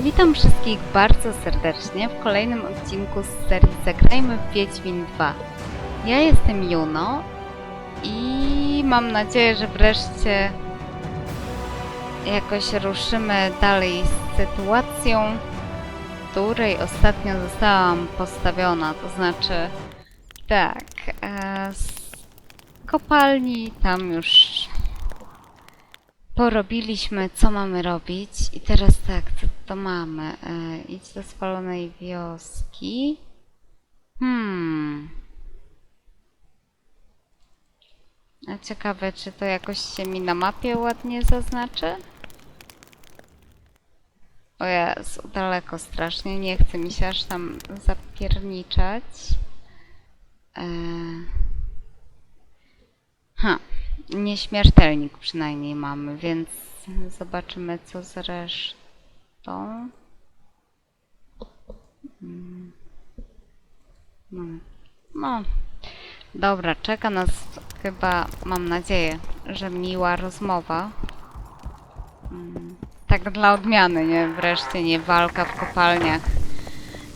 Witam wszystkich bardzo serdecznie w kolejnym odcinku z serii Zagrajmy w Wiedźmin 2. Ja jestem Juno i mam nadzieję, że wreszcie jakoś ruszymy dalej z sytuacją, której ostatnio zostałam postawiona. To znaczy, tak, e, z kopalni tam już porobiliśmy, co mamy robić. I teraz tak, co to mamy? E, idź do spalonej wioski. Hmm. A ciekawe, czy to jakoś się mi na mapie ładnie zaznaczy? O Jezu, daleko strasznie. Nie chce mi się aż tam zapierniczać. E... Ha, nieśmiertelnik przynajmniej mamy, więc zobaczymy co z resztą. Mm. No, no. Dobra, czeka nas chyba, mam nadzieję, że miła rozmowa. Mm, Tak dla odmiany, nie? Wreszcie nie walka w kopalniach,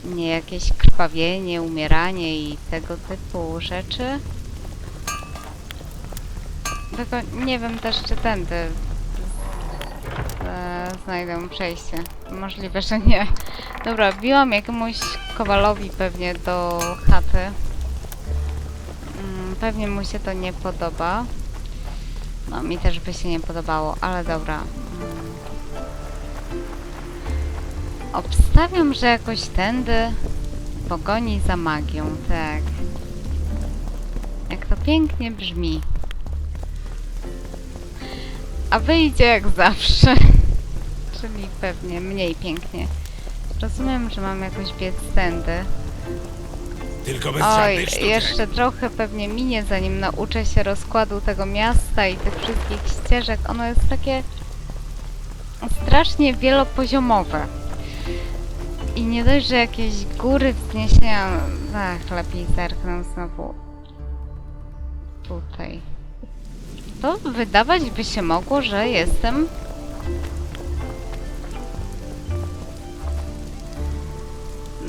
nie jakieś krwawienie, umieranie i tego typu rzeczy. Tylko nie wiem też, czy tędy znajdę przejście. Możliwe, że nie. Dobra, biłam jakiemuś kowalowi pewnie do chaty. Mm, pewnie mu się to nie podoba. No, mi też by się nie podobało, ale dobra. Mm. Obstawiam, że jakoś tędy pogoni za magią, tak. Jak to pięknie brzmi. A wyjdzie jak zawsze. Czyli pewnie mniej pięknie. Rozumiem, że mam jakoś biec tędy. Tylko bez Oj, żadnych sztuczek. jeszcze trochę pewnie minie, zanim nauczę się rozkładu tego miasta i tych wszystkich ścieżek. Ono jest takie strasznie wielopoziomowe. I nie dość, że jakieś góry wzniesienia... Ach, lepiej zerknę znowu tutaj. To wydawać by się mogło, że jestem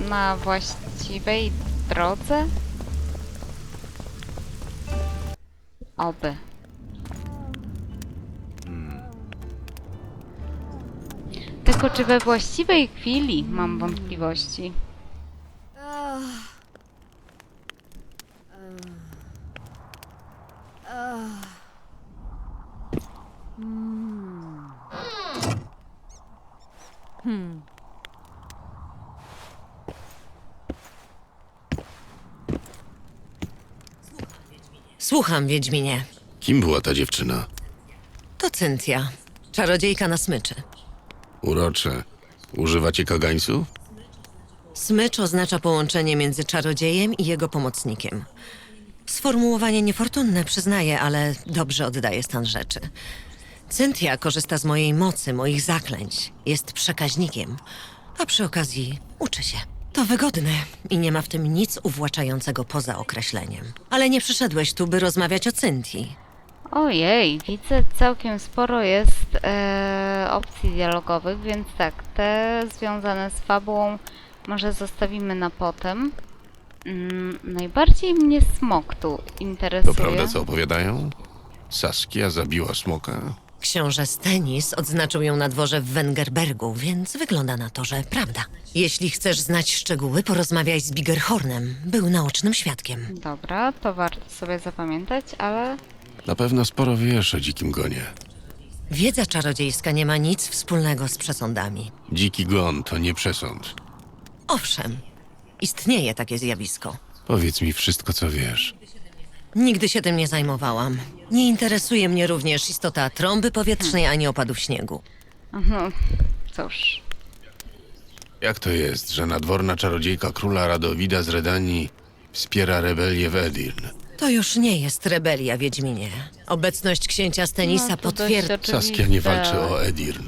na właściwej drodze? Oby. Tylko czy we właściwej chwili mam wątpliwości? Słucham, Wiedźminie. Kim była ta dziewczyna? To Cynthia, czarodziejka na smyczy. Urocze. Używacie kagańców? Smycz oznacza połączenie między czarodziejem i jego pomocnikiem. Sformułowanie niefortunne, przyznaję, ale dobrze oddaje stan rzeczy. Cynthia korzysta z mojej mocy, moich zaklęć. Jest przekaźnikiem, a przy okazji uczy się. To wygodne i nie ma w tym nic uwłaczającego poza określeniem. Ale nie przyszedłeś tu, by rozmawiać o Cynthii. Ojej, widzę całkiem sporo jest e, opcji dialogowych, więc tak, te związane z fabułą może zostawimy na potem. Mm, najbardziej mnie smok tu interesuje. To prawda, co opowiadają? Saskia zabiła smoka? Książę Stenis odznaczył ją na dworze w Wengerbergu, więc wygląda na to, że prawda. Jeśli chcesz znać szczegóły, porozmawiaj z Bigerhornem. Był naocznym świadkiem. Dobra, to warto sobie zapamiętać, ale Na pewno sporo wiesz o dzikim gonie. Wiedza czarodziejska nie ma nic wspólnego z przesądami. Dziki gon to nie przesąd. Owszem, istnieje takie zjawisko. Powiedz mi wszystko, co wiesz. Nigdy się tym nie zajmowałam. Nie interesuje mnie również istota trąby powietrznej ani opadów śniegu. no cóż. Jak to jest, że nadworna czarodziejka króla Radowida z Redanii wspiera rebelię w Edirn? To już nie jest rebelia, Wiedźminie. Obecność księcia Stenisa No, to dość potwierdza... Saskia nie walczy o Edirn.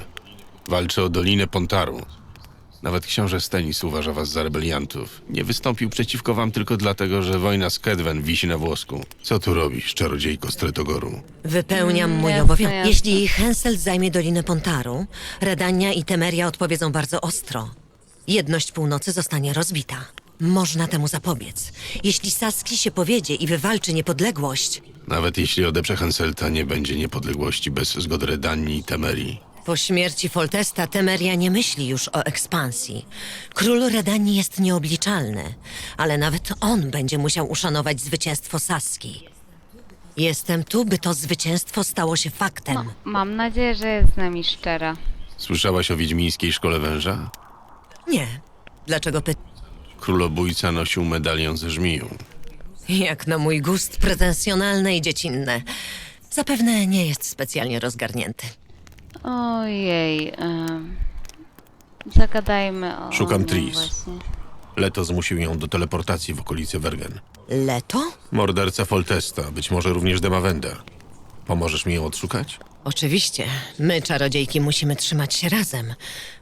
Walczy o Dolinę Pontaru. Nawet książę Stenis uważa was za rebeliantów. Nie wystąpił przeciwko wam tylko dlatego, że wojna z Kedwen wisi na włosku. Co tu robisz, czarodziejko z Tretogoru? Wypełniam Mm, mój jasne, obowiązek. jasne. Jeśli Henselt zajmie Dolinę Pontaru, Redania i Temeria odpowiedzą bardzo ostro. Jedność północy zostanie rozbita. Można temu zapobiec. Jeśli Saski się powiedzie i wywalczy niepodległość, Nawet jeśli odeprze Henselta, nie będzie niepodległości bez zgody Redanii i Temerii. Po śmierci Foltesta Temeria nie myśli już o ekspansji. Król Redanii jest nieobliczalny, ale nawet on będzie musiał uszanować zwycięstwo Saski. Jestem tu, by to zwycięstwo stało się faktem. No, mam nadzieję, że jest z nami szczera. Słyszałaś o Wiedźmińskiej Szkole Węża? Nie. Dlaczego pytasz? Królobójca nosił medalion ze żmiją. Jak na mój gust pretensjonalne i dziecinne. Zapewne nie jest specjalnie rozgarnięty. Ojej. em, zagadajmy o. Szukam no Tris. właśnie. Leto zmusił ją do teleportacji w okolicy Wergen. Leto? Morderca Foltesta, być może również Demawenda. Pomożesz mi ją odszukać? Oczywiście. My, czarodziejki, musimy trzymać się razem.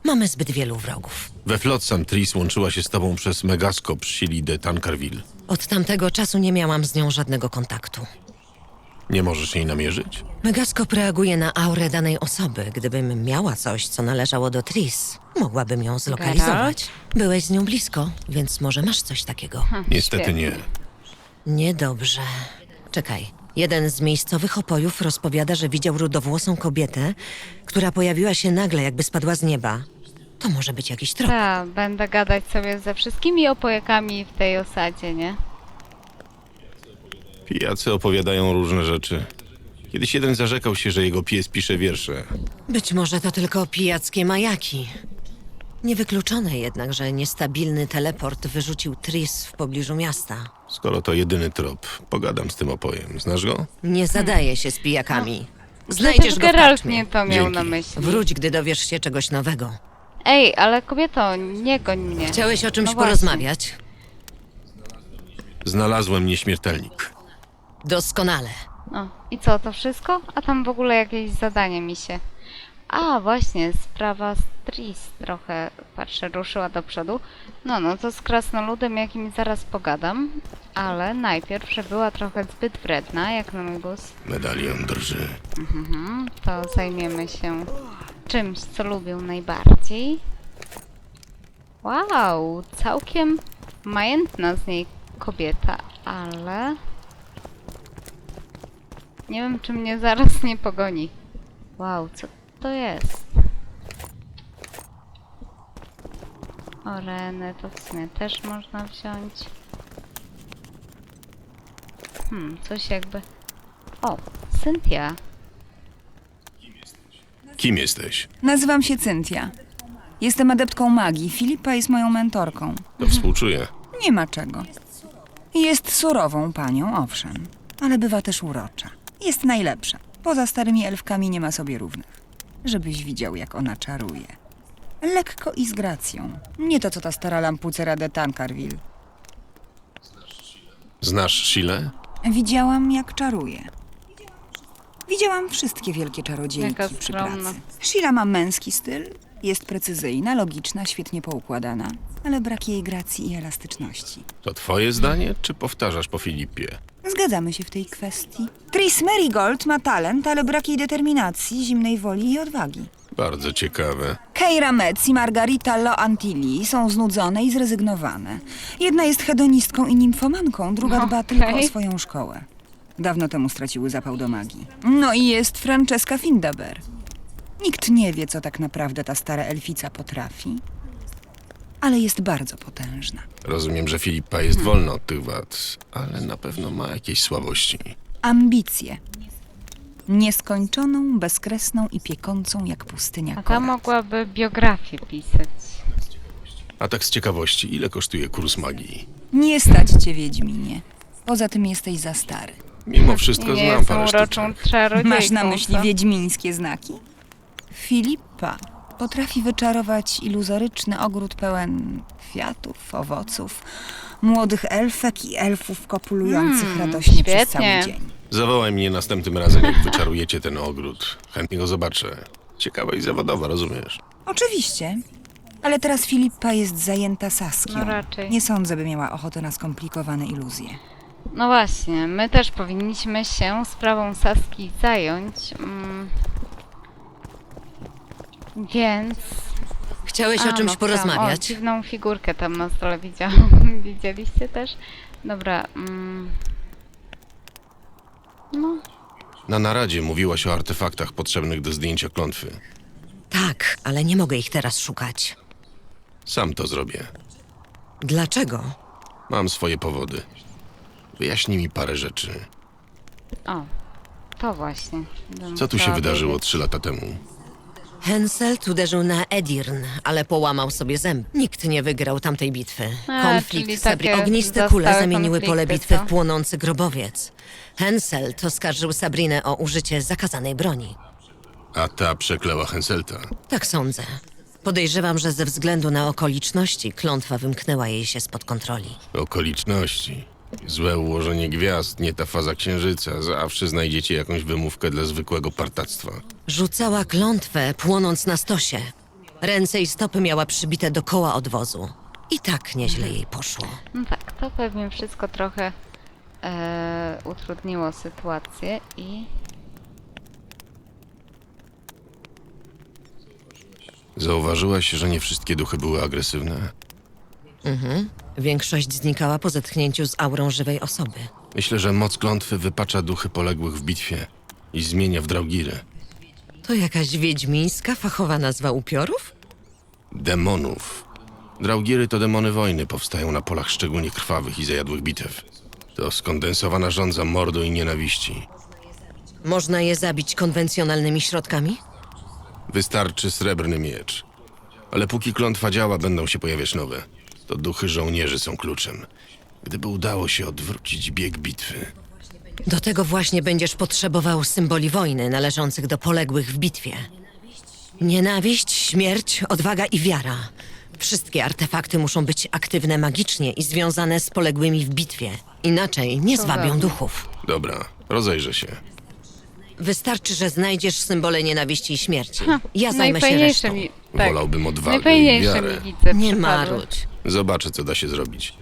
Mamy zbyt wielu wrogów. We Flotsam Tris łączyła się z tobą przez Megaskop Sili de Tancarville. Od tamtego czasu nie miałam z nią żadnego kontaktu. Nie możesz jej namierzyć? Megaskop reaguje na aurę danej osoby. Gdybym miała coś, co należało do Tris, mogłabym ją zlokalizować. Byłeś z nią blisko, więc może masz coś takiego. Niestety Świetnie. nie. Niedobrze. Czekaj. Jeden z miejscowych opojów rozpowiada, że widział rudowłosą kobietę, która pojawiła się nagle, jakby spadła z nieba. To może być jakiś trop. Tak, będę gadać sobie ze wszystkimi opojakami w tej osadzie, nie? Pijacy opowiadają różne rzeczy. Kiedyś jeden zarzekał się, że jego pies pisze wiersze. Być może to tylko pijackie majaki. Niewykluczone jednak, że niestabilny teleport wyrzucił Tris w pobliżu miasta. Skoro to jedyny trop, pogadam z tym opojem. Znasz go? Nie zadaje się z pijakami. Przecież Znajdziesz go w Geralt karczmie. nie to miał Dzięki. na myśli. Wróć, gdy dowiesz się czegoś nowego. Ej, ale kobieto, nie goń mnie. Chciałeś o czymś No właśnie. porozmawiać? Znalazłem nieśmiertelnik. Doskonale. O, i co, to wszystko? A tam w ogóle jakieś zadanie mi się... A, właśnie, sprawa z Tris trochę, patrzę, ruszyła do przodu. No, no, to z krasnoludem jakim zaraz pogadam, ale najpierw, że była trochę zbyt wredna, jak na mój gust, Medalion drży. mhm, to zajmiemy się czymś, co lubią najbardziej. Wow, całkiem majętna z niej kobieta, ale... Nie wiem, czy mnie zaraz nie pogoni. Wow, co to jest? Orenę to w sumie też można wziąć. Hmm, coś jakby... O, Cynthia. Kim jesteś? Nazywam się Cynthia. Jestem adeptką magii. Filipa jest moją mentorką. To współczuję. Nie ma czego. Jest surową panią, owszem, ale bywa też urocza. Jest najlepsza. Poza starymi elfkami nie ma sobie równych. Żebyś widział, jak ona czaruje. Lekko i z gracją. Nie to, co ta stara lampucera de Tancarville. Znasz Shile? Widziałam, jak czaruje. Widziałam wszystkie wielkie czarodziejki Jaka przy skromna. pracy. Sheila ma męski styl, jest precyzyjna, logiczna, świetnie poukładana, ale brak jej gracji i elastyczności. To twoje zdanie, czy powtarzasz po Filipie? Zgadzamy się w tej kwestii. Tris Merigold ma talent, ale brak jej determinacji, zimnej woli i odwagi. Bardzo ciekawe. Keira Metz i Margarita Lo Antilli są znudzone i zrezygnowane. Jedna jest hedonistką i nimfomanką, druga dba tylko o swoją szkołę. Dawno temu straciły zapał do magii. No i jest Francesca Findaber. Nikt nie wie, co tak naprawdę ta stara elfica potrafi, ale jest bardzo potężna. Rozumiem, że Filipa jest wolna od tych wad, ale na pewno ma jakieś słabości. Ambicje. Nieskończoną, bezkresną i piekącą jak pustynia A ta korat. mogłaby biografię pisać. A tak z ciekawości, ile kosztuje kurs magii? Nie stać cię, Wiedźminie. Poza tym jesteś za stary. Mimo wszystko nie znam jestem parę uroczą sztuczek. czarodziejką. Masz na myśli co? wiedźmińskie znaki? Filipa potrafi wyczarować iluzoryczny ogród pełen kwiatów, owoców, młodych elfek i elfów kopulujących Hmm, radośnie przez cały dzień. Zawołaj mnie następnym razem, jak wyczarujecie ten ogród. Chętnie go zobaczę. Ciekawa i zawodowa, rozumiesz? Oczywiście. Ale teraz Filipa jest zajęta Saskią. No raczej. Nie sądzę, by miała ochotę na skomplikowane iluzje. No właśnie, my też powinniśmy się sprawą Saski zająć. Mm. Więc. Chciałeś A, o czymś no, porozmawiać? O, dziwną figurkę tam na stole widziałam. Widzieliście też? Dobra. Mm. No, Na naradzie mówiłaś o artefaktach potrzebnych do zdjęcia klątwy. Tak, ale nie mogę ich teraz szukać. Sam to zrobię. Dlaczego? Mam swoje powody. Wyjaśnij mi parę rzeczy. o. To właśnie. Co tu się wydarzyło trzy lata temu? Henselt uderzył na Edirn, ale połamał sobie zęb. Nikt nie wygrał tamtej bitwy. A, Konflikt czyli takie Ogniste kule zamieniły pole konflikty, bitwy co? w płonący grobowiec. Henselt oskarżył Sabrinę o użycie zakazanej broni. A ta przekleła Henselta. Tak sądzę. Podejrzewam, że ze względu na okoliczności klątwa wymknęła jej się spod kontroli. Okoliczności. Złe ułożenie gwiazd, nie ta faza księżyca. Zawsze znajdziecie jakąś wymówkę dla zwykłego partactwa. Rzucała klątwę, płonąc na stosie. Ręce i stopy miała przybite do koła odwozu. I tak nieźle jej poszło. No tak, to pewnie wszystko trochę e, utrudniło sytuację i Zauważyłaś, że nie wszystkie duchy były agresywne? Większość znikała po zetknięciu z aurą żywej osoby. Myślę, że moc klątwy wypacza duchy poległych w bitwie i zmienia w draugiry. To jakaś wiedźmińska, fachowa nazwa upiorów? Demonów. Draugiry to demony wojny, powstają na polach szczególnie krwawych i zajadłych bitew. To skondensowana żądza mordu i nienawiści. Można je zabić konwencjonalnymi środkami? Wystarczy srebrny miecz. Ale póki klątwa działa, będą się pojawiać nowe. To duchy żołnierzy są kluczem. Gdyby udało się odwrócić bieg bitwy. Do tego właśnie będziesz potrzebował symboli wojny należących do poległych w bitwie. Nienawiść, śmierć, odwaga i wiara. Wszystkie artefakty muszą być aktywne magicznie i związane z poległymi w bitwie. Inaczej nie zwabią duchów. Dobra, rozejrzę się. Wystarczy, że znajdziesz symbole nienawiści i śmierci. Ja zajmę się najfajniejsze resztą. mi, tak, Wolałbym odwagę i najfajniejsze wiarę. mi widzę Nie przypadły. marudź. Zobaczę, co da się zrobić.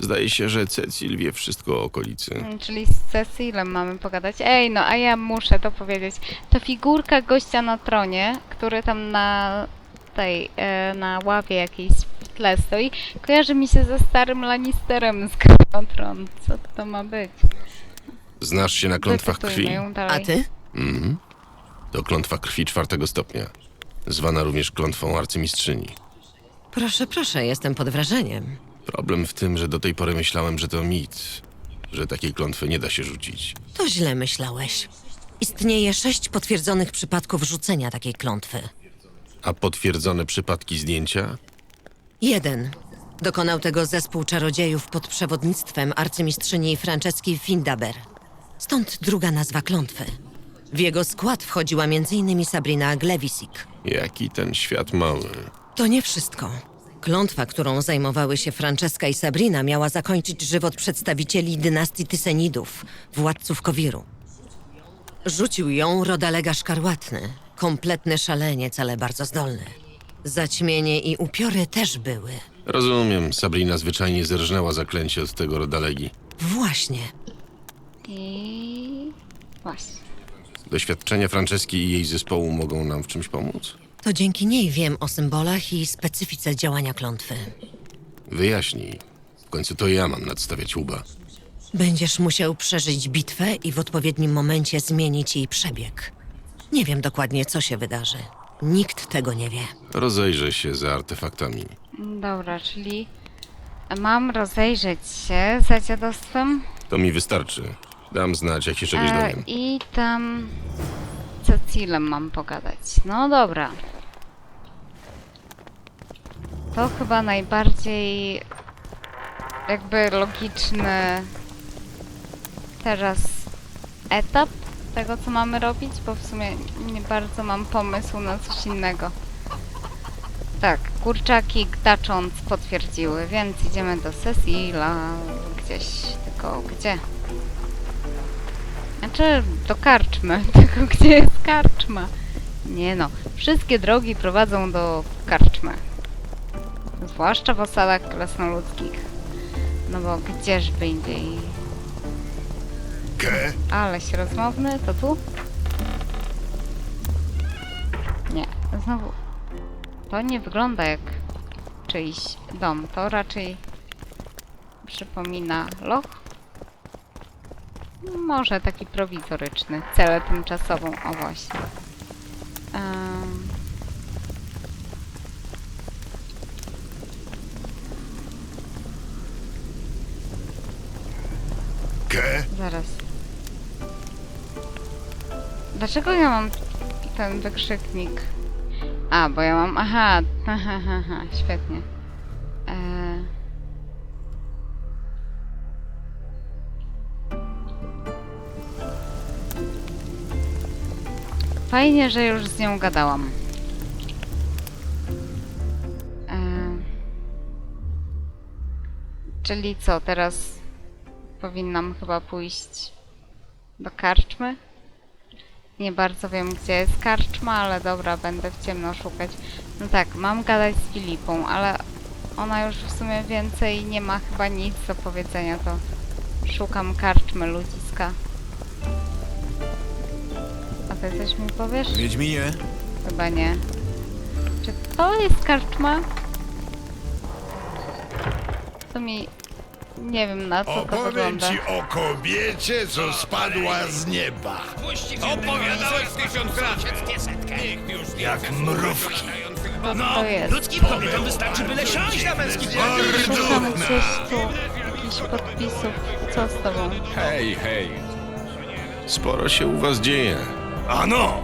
Zdaje się, że Cecil wie wszystko o okolicy. Mm, Czyli z Cecilem mamy pogadać. Ej, no a ja muszę to powiedzieć. To figurka gościa na tronie, który tam na tej, e, na ławie jakiejś w tle stoi, kojarzy mi się ze starym Lannisterem z Gry o Tron. Co to ma być? Znasz się na klątwach krwi? ją dalej. A ty? Mhm. To klątwa krwi czwartego stopnia. Zwana również klątwą arcymistrzyni. Proszę, proszę, jestem pod wrażeniem. Problem w tym, że do tej pory myślałem, że to mit. Że takiej klątwy nie da się rzucić. To źle myślałeś. Istnieje sześć potwierdzonych przypadków rzucenia takiej klątwy. A potwierdzone przypadki zdjęcia? Jeden. Dokonał tego zespół czarodziejów pod przewodnictwem arcymistrzyni Franceski Findaber. Stąd druga nazwa klątwy. W jego skład wchodziła m.in. Sabrina Glewisik. Jaki ten świat mały. To nie wszystko. Klątwa, którą zajmowały się Franceska i Sabrina, miała zakończyć żywot przedstawicieli dynastii Tysenidów, władców Kowiru. Rzucił ją rodalega szkarłatny, kompletny szaleniec, ale bardzo zdolny. Zaćmienie i upiory też były. Rozumiem, Sabrina zwyczajnie zerżnęła zaklęcie od tego rodalegi. Właśnie. I właśnie. Doświadczenia Franceski i jej zespołu mogą nam w czymś pomóc? To dzięki niej wiem o symbolach i specyfice działania klątwy. Wyjaśnij. W końcu to ja mam nadstawiać łuba. Będziesz musiał przeżyć bitwę i w odpowiednim momencie zmienić jej przebieg. Nie wiem dokładnie, co się wydarzy. Nikt tego nie wie. Rozejrzę się za artefaktami. Dobra, czyli mam rozejrzeć się za dziadostwem To mi wystarczy. Dam znać, jak się czegoś e, dowiem. i tam Cecilem mam pogadać. No dobra. To chyba najbardziej jakby logiczny teraz etap tego, co mamy robić, bo w sumie nie bardzo mam pomysł na coś innego. Tak, kurczaki gdacząc potwierdziły, więc idziemy do Cecila gdzieś, tylko gdzie? Znaczy do karczmy, tylko gdzie jest karczma? Nie no, wszystkie drogi prowadzą do karczmy. Zwłaszcza w osadach krasnoludzkich. No bo gdzieżby indziej. Ke? Aleś rozmowny, to tu? Nie, znowu. To nie wygląda jak czyjś dom. To raczej przypomina loch. Może taki prowizoryczny, celę tymczasową, o właśnie. Em, Ke? Zaraz. Dlaczego ja mam ten wykrzyknik? A, bo ja mam. Aha, aha, aha, aha świetnie. Fajnie, że już z nią gadałam. Eee... Czyli co, teraz powinnam chyba pójść do karczmy. Nie bardzo wiem, gdzie jest karczma, ale dobra, będę w ciemno szukać. No tak, mam gadać z Filipą, ale ona już w sumie więcej nie ma chyba nic do powiedzenia, to szukam karczmy ludziska. Ty coś mi powiesz? Wiedźminie? Chyba nie. Czy to jest karczma? To mi... Nie wiem na co to Opowiem wygląda. ci o kobiecie, co spadła z nieba. Opowiadałeś tysiąc razy. Jak mrówki. Co to jest? Ludzkim kobietom wystarczy byle siąść na męski Szukam gdzieś tu jakichś podpisów. Co z tobą? Hej, hej. Sporo się u was dzieje. Ano!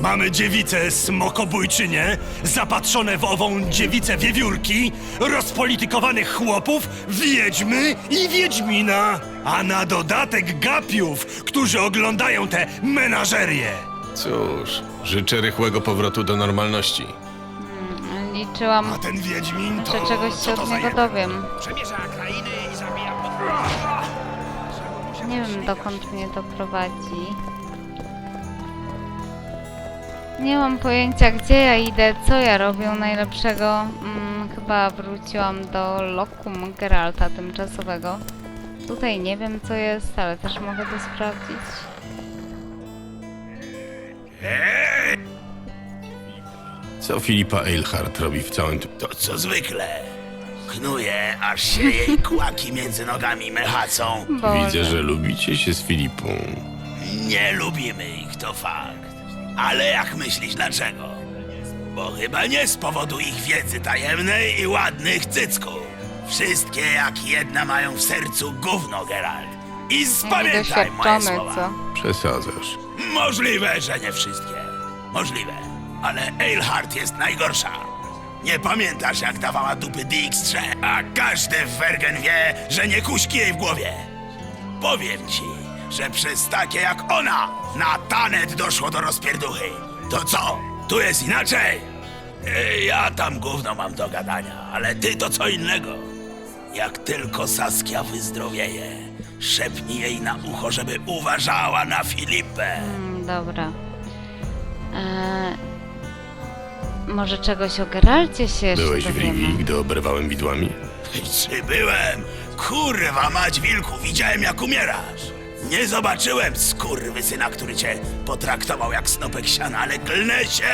Mamy dziewice smokobójczynie, zapatrzone w ową dziewicę wiewiórki, rozpolitykowanych chłopów, wiedźmy i wiedźmina, a na dodatek gapiów, którzy oglądają te menażerie. Cóż, życzę rychłego powrotu do normalności. Liczyłam, A ten wiedźmin to... że czegoś co się to od za niego dowiem. Przemierza krainy i zabija Nie wiem dokąd mnie to prowadzi. Nie mam pojęcia gdzie ja idę, co ja robię najlepszego. Mm, chyba wróciłam do lokum Geralta tymczasowego. Tutaj nie wiem co jest, ale też mogę to sprawdzić. Co Filipa Eilhart robi w całym tym... To co zwykle. Knuje, aż się jej kłaki między nogami mechacą. Boże. Widzę, że lubicie się z Filipą. Nie lubimy ich, to fakt. Ale jak myślisz dlaczego? Bo chyba nie z powodu ich wiedzy tajemnej i ładnych cycków. Wszystkie jak jedna mają w sercu gówno, Geralt. I spamiętaj moje słowa. co? Przesadzasz. Możliwe, że nie wszystkie. Możliwe. Ale Eilhart jest najgorsza. Nie pamiętasz, jak dawała dupy Dijkstrze, a każdy w Wergen wie, że nie kuśki jej w głowie. Powiem ci, że przez takie jak ona na Tanet doszło do rozpierduchy. To co? Tu jest inaczej? E, Ja tam gówno mam do gadania, ale ty to co innego. Jak tylko Saskia wyzdrowieje, szepnij jej na ucho, żeby uważała na Filipę. Mm, dobra. Eee, może czegoś o Geralcie się jeszcze Byłeś w dowiemy? Rivi, gdy oberwałem widłami? Czy byłem? Kurwa mać wilku, widziałem jak umierasz. Nie zobaczyłem skurwysyna, który cię potraktował jak snopek siana, ale klnę się,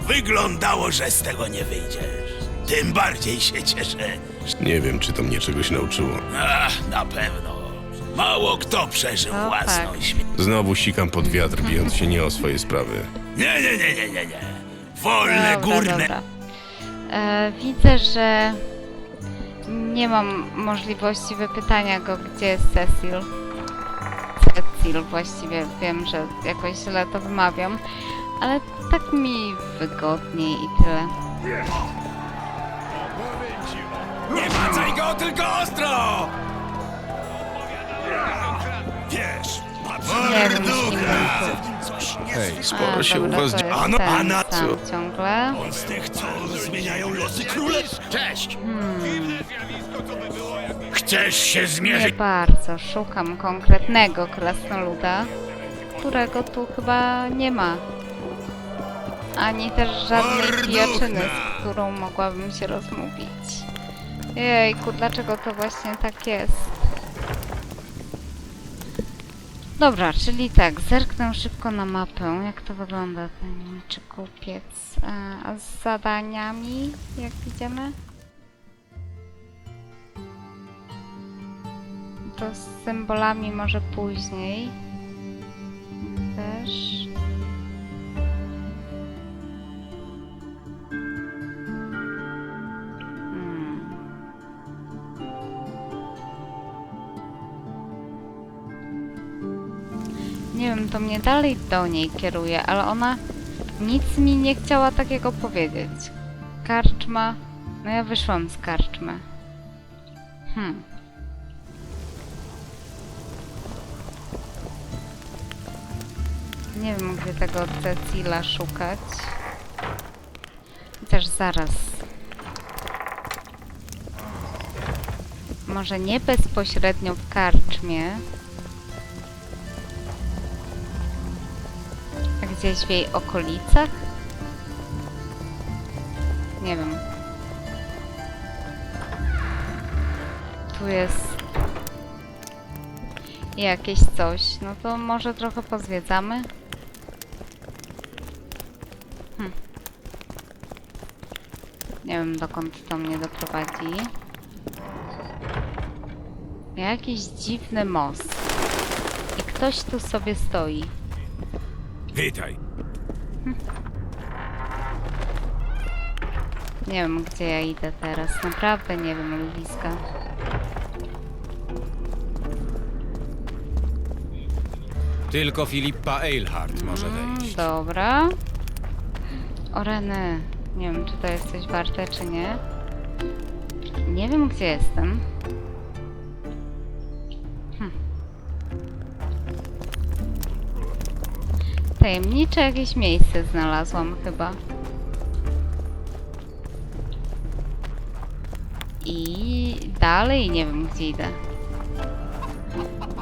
wyglądało, że z tego nie wyjdziesz. Tym bardziej się cieszę. Nie wiem, czy to mnie czegoś nauczyło. Ach, na pewno. Mało kto przeżył No własną tak. śmierć. Znowu sikam pod wiatr, bijąc się nie o swoje sprawy. Nie, nie, nie, nie, nie, nie. Wolne Dobra, górne dobra. E, widzę, że nie mam możliwości wypytania go, gdzie jest Cecil. Cecil właściwie, wiem, że jakoś źle to wymawiam, ale tak mi wygodniej i tyle. Nie macaj go, tylko ostro! Wiesz, Nie wiem! Hej, A, sporo się u was dzieje. ten Ana, sam co? ciągle. On z tych, co zmieniają losy królestw. Cześć! Chcesz się Nie zmierzyć? bardzo. Szukam konkretnego krasnoluda, którego tu chyba nie ma. Ani też żadnej pijaczyny, z którą mogłabym się rozmówić. Jejku, dlaczego to właśnie tak jest? Dobra, czyli tak, zerknę szybko na mapę, jak to wygląda ten czy kupiec. E, A z zadaniami, jak widzimy? To z symbolami może później. Też. Hmm. Nie wiem, to mnie dalej do niej kieruje, ale ona nic mi nie chciała takiego powiedzieć. Karczma. No ja wyszłam z karczmy. Hmm. Nie wiem, gdzie tego Cecila szukać. Chociaż zaraz. Może nie bezpośrednio w karczmie. Gdzieś w jej okolicach? Nie wiem. Tu jest jakieś coś. No to może trochę pozwiedzamy. Hm. Nie wiem dokąd to mnie doprowadzi. Jakiś dziwny most. I ktoś tu sobie stoi. Witaj. Nie wiem, gdzie ja idę teraz. Naprawdę nie wiem, Ludziska. Tylko Filipa Eilhart może Mm, wejść. dobra. Oreny. Nie wiem, czy to jest coś warte, czy nie. Nie wiem, gdzie jestem. Hm. Tajemnicze jakieś miejsce znalazłam chyba. I dalej nie wiem, gdzie idę.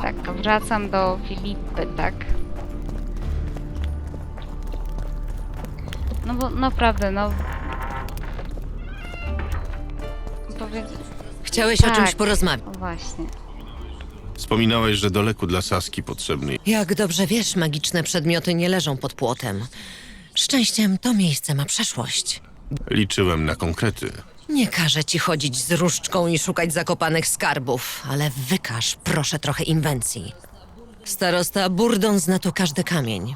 Tak, wracam do Filipy, tak? No bo naprawdę, no... Powiedz... Chciałeś o Tak. czymś porozmawiać. O właśnie. Wspominałeś, że do leku dla Saski potrzebny. Jak dobrze wiesz, magiczne przedmioty nie leżą pod płotem. Szczęściem to miejsce ma przeszłość. Liczyłem na konkrety. Nie każę ci chodzić z różdżką i szukać zakopanych skarbów, ale wykaż proszę trochę inwencji. Starosta Burdon zna tu każdy kamień.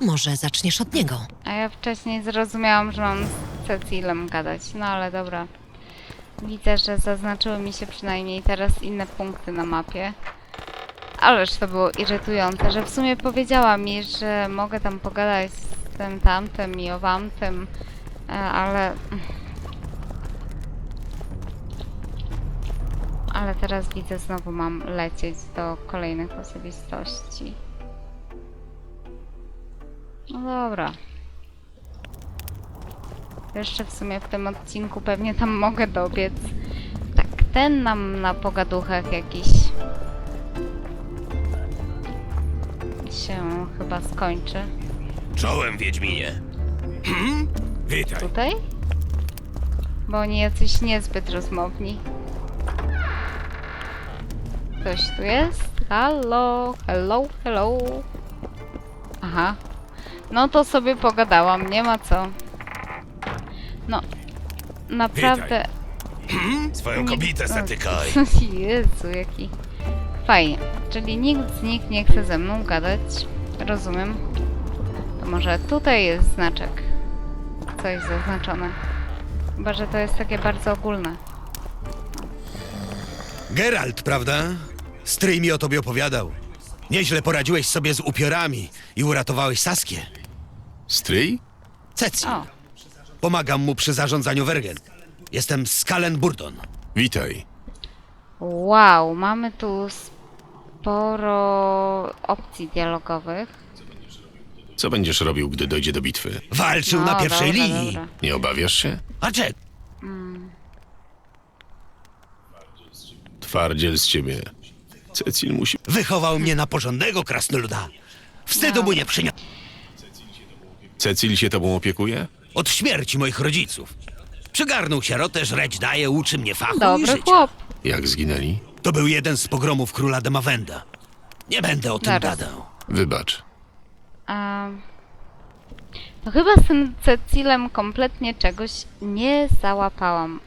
Może zaczniesz od niego. A ja wcześniej zrozumiałam, że mam z Cecilem gadać. No ale dobra. Widzę, że zaznaczyły mi się przynajmniej teraz inne punkty na mapie. Ależ to było irytujące, że w sumie powiedziała mi, że mogę tam pogadać z tym tamtym i owamtym, e, ale... Ale teraz widzę, znowu mam lecieć do kolejnych osobistości. No dobra. Jeszcze w sumie w tym odcinku pewnie tam mogę dobiec. Tak, ten nam na pogaduchach jakiś się chyba skończy. Czołem, Wiedźminie. Witaj. Tutaj? Bo oni jacyś niezbyt rozmowni. Ktoś tu jest? Halo, hello, hello. Aha. No to sobie pogadałam, nie ma co. No, naprawdę... Swoją Nie- kobietę zatykaj. Jezu, jaki fajnie. Czyli nikt z nich nie chce ze mną gadać. Rozumiem. To może tutaj jest znaczek. Coś zaznaczone. Chyba, że to jest takie bardzo ogólne. Geralt, prawda? Stryj mi o tobie opowiadał. Nieźle poradziłeś sobie z upiorami i uratowałeś Saskię. Stryj? Cecil. O, Pomagam mu przy zarządzaniu Wergen. Jestem Skalen Burdon. Witaj. wow, mamy tu sporo opcji dialogowych. Co będziesz robił, gdy dojdzie do bitwy? Walczył No, na pierwszej dobra, linii. dobra. Nie obawiasz się? A czek, Twardziel z ciebie. Cecil musi... wychował mnie na porządnego krasnoluda. Wstydu No. mu nie przyniosł. Cecil się tobą opiekuje? Od śmierci moich rodziców. Przygarnął sierotę, żreć daje, uczy mnie fachu i Dobry życia. chłop. Jak zginęli? To był jeden z pogromów króla Demawenda. Nie będę o tym Zaraz. gadał. Wybacz. A... No chyba z tym Cecilem kompletnie czegoś nie załapałam.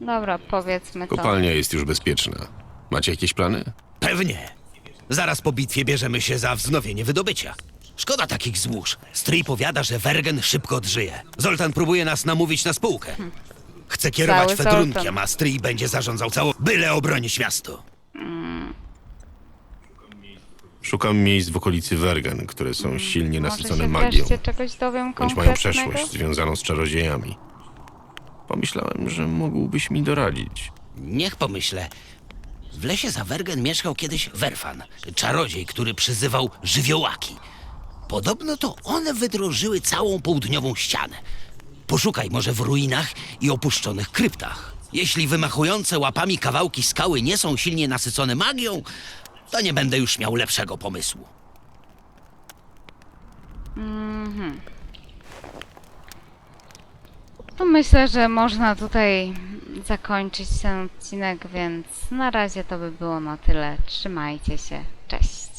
Dobra, powiedzmy to. Kopalnia jest już bezpieczna. Macie jakieś plany? Pewnie. Zaraz po bitwie bierzemy się za wznowienie wydobycia. Szkoda takich złóż. Stryj powiada, że Wergen szybko odżyje. Zoltan próbuje nas namówić na spółkę. Chce kierować Cały Fedrunkiem, a Stryj będzie zarządzał całą... Byle obronić miasto. Szukam miejsc w okolicy Wergen, które są silnie Może nasycone się magią, wreszcie czegoś dowiem bądź konkretnego? mają przeszłość związaną z czarodziejami. Pomyślałem, że mógłbyś mi doradzić. Niech pomyślę. W lesie za Wergen mieszkał kiedyś Werfan, czarodziej, który przyzywał żywiołaki. Podobno to one wydrożyły całą południową ścianę. Poszukaj może w ruinach i opuszczonych kryptach. Jeśli wymachujące łapami kawałki skały nie są silnie nasycone magią, to nie będę już miał lepszego pomysłu. To myślę, że można tutaj zakończyć ten odcinek, więc na razie to by było na tyle. Trzymajcie się. Cześć.